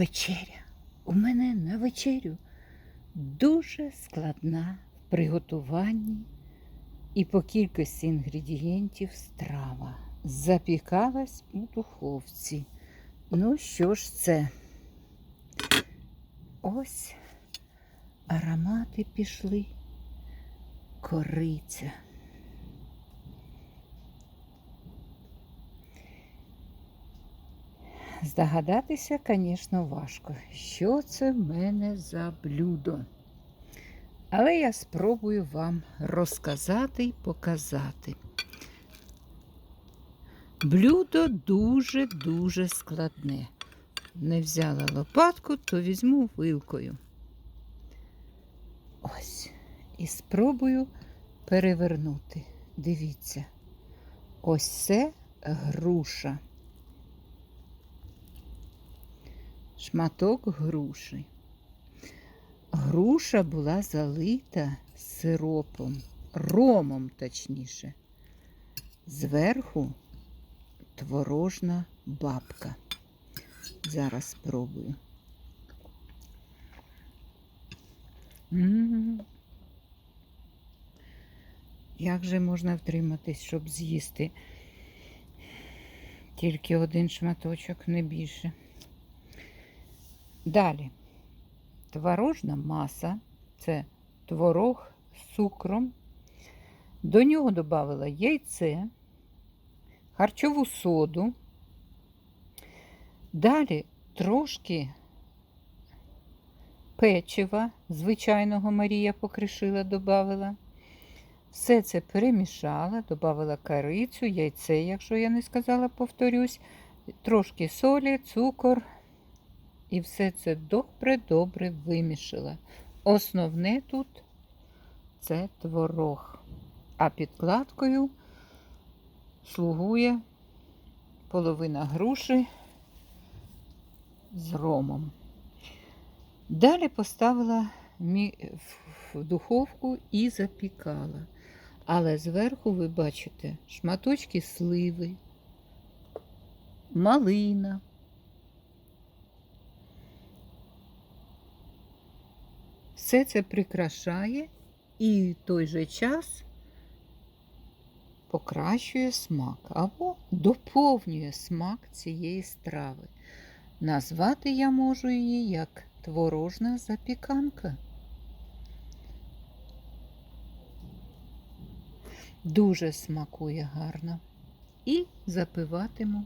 Вечеря. У мене на вечерю дуже складна в приготуванні і по кількості інгредієнтів страва. Запікалась у духовці. Ну, що ж це? Ось аромати пішли. Кориця. Здогадатися, звісно, важко, що це в мене за блюдо. Але я спробую вам розказати і показати. Блюдо дуже-дуже складне. Не взяла лопатку, то візьму вилкою. Ось. І спробую перевернути. Дивіться. Ось це груша. Шматок груші. Груша була залита сиропом, ромом, точніше. Зверху творожна бабка. Зараз спробую. М. Як же можна втриматись, щоб з'їсти тільки один шматочок, не більше. Далі. Творожна маса це творог з цукром. До нього додала яйце, харчову соду. Далі трошки печива звичайного Марія покришила, додала. Все це перемішала, додала корицю, яйце, якщо я не сказала, повторюсь, трошки солі, цукор. І все це добре-добре вимішала. Основне тут це творог. А підкладкою слугує половина груші з ромом. Далі поставила в духовку і запікала. Але зверху ви бачите шматочки сливи, малина. Все це прикрашає і в той же час покращує смак або доповнює смак цієї страви. Назвати я можу її як творожна запіканка. Дуже смакує гарно. І запиватиму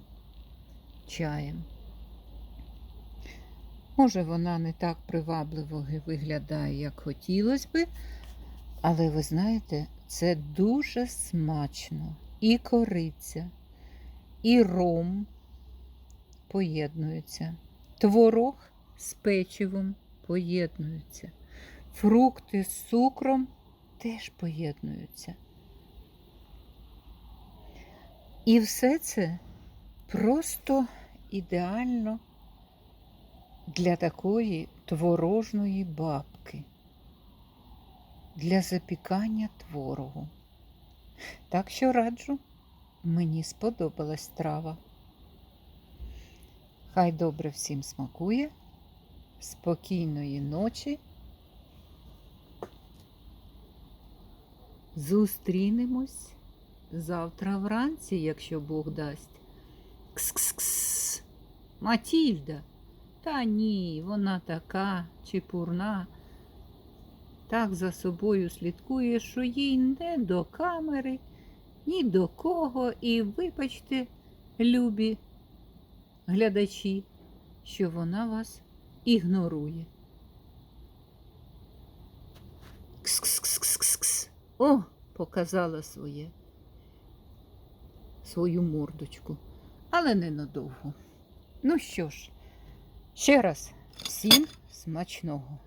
чаєм. Може, вона не так привабливо виглядає, як хотілося би, але ви знаєте, це дуже смачно. І кориця, і ром поєднуються, творог з печивом поєднуються, фрукти з цукром теж поєднуються. І все це просто ідеально для такої творожної бабки, для запікання творогу. Так що раджу, мені сподобалась страва. Хай добре всім смакує, спокійної ночі. Зустрінемось завтра вранці, якщо Бог дасть. Кс-кс-кс. Матільда. Та ні, вона така чепурна, так за собою слідкує, що їй не до камери, ні до кого. І вибачте, любі глядачі, що вона вас ігнорує. Кс-кс-кс-кс-кс. О, показала своє, свою мордочку, але ненадовго. Ну що ж. Ще раз всім смачного!